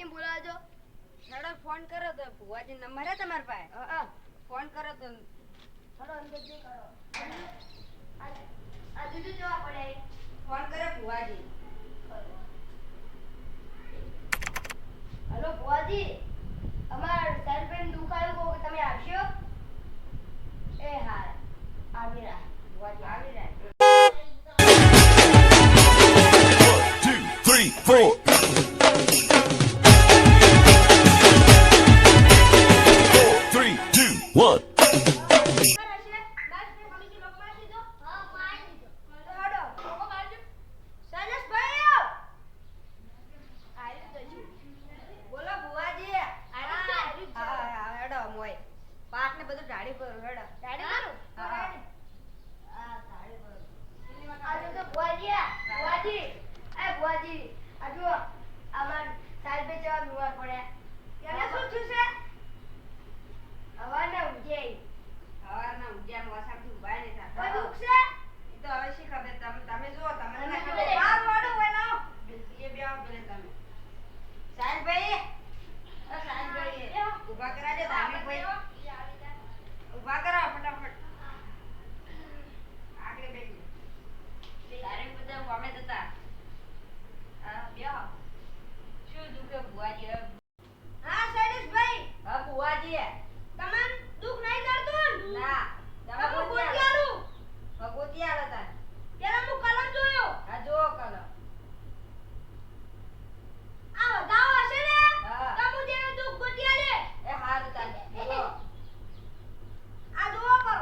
હેડ તો આપણે ભુવાજીને બોલાવા જો હેડો ફોન કરો તો ભુવાજી નંબર હે તમાર પાસે? હા હા. ફોન કરો તો. હેડો અંદર જે કરો. આ જુદું આપણે પડે. ફોન કરો ભુવાજી. હલો ભુવાજી. બધું ઢાળી પર હેડો. હા, હા. હા. ઢાળી પર હવારના ઉજ્યા મોસામથી ઊભા નહીં થતા ઈ તો હવે શી ખબર? તમે તમે જુઓ તમને ના ખબર જુઓ. બાર વાળો એ બે આવો પેલે તમે. સાહેબભાઈ ઓ સાહેબભાઈ ઊભા કરાજો ધાર્મિકભાઈ ઊભા કરો ફટાફટ. આગળ બેસી ધાર્મિક બધા ગમે જતા. હા બેહો. શું દુખે હવે? હા શૈલેષભાઈ. હા ભુવાજી તમને દુઃખ નહીં કરતું ને? ના તમે તમે ગોતી ગોતી આલો. આલું. હા, ગોતી આલો તાર. પેલા હું કલમ જોયો હા જુઓ કલો આ વધાવો હશે ને હા. તો હું જેને દુઃખ ગોતી આલે. એ હારું તાર જુઓ આ જુઓ કરો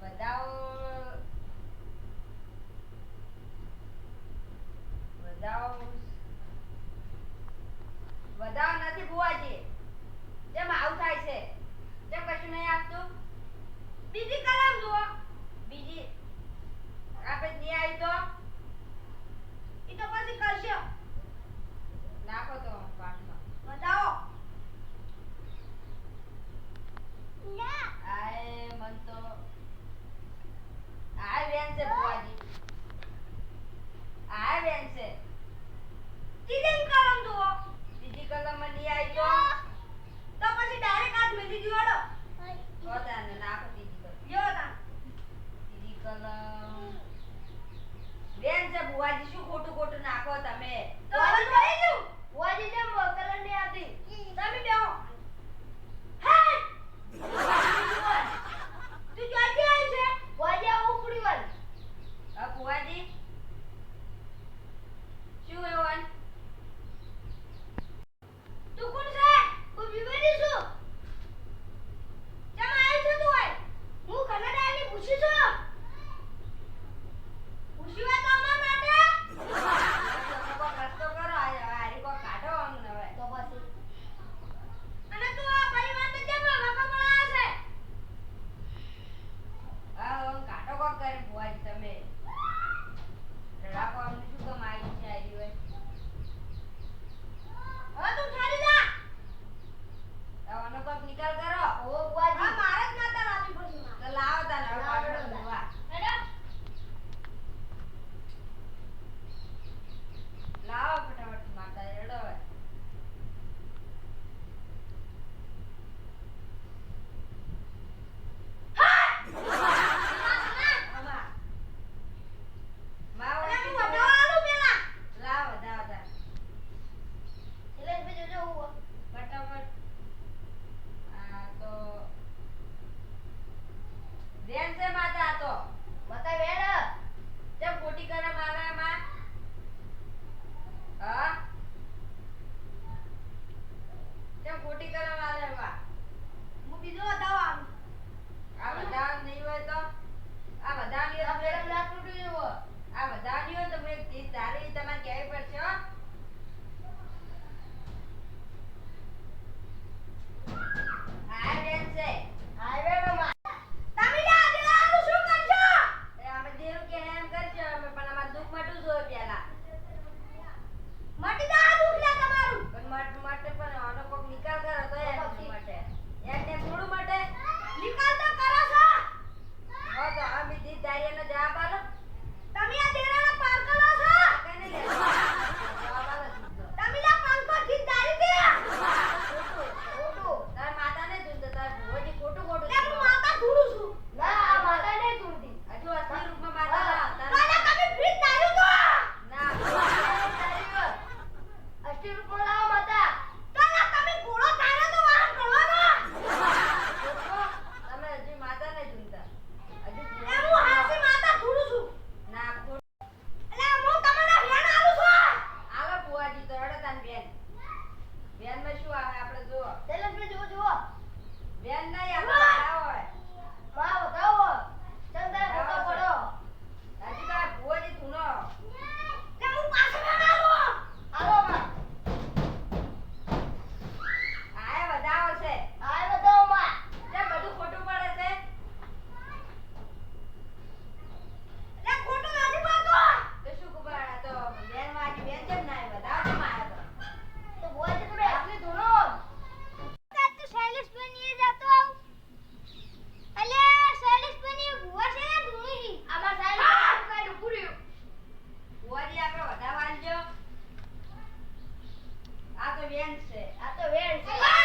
બધાઓ બધાઓ બધાઓ નથી બુવાજી tu vientre, a.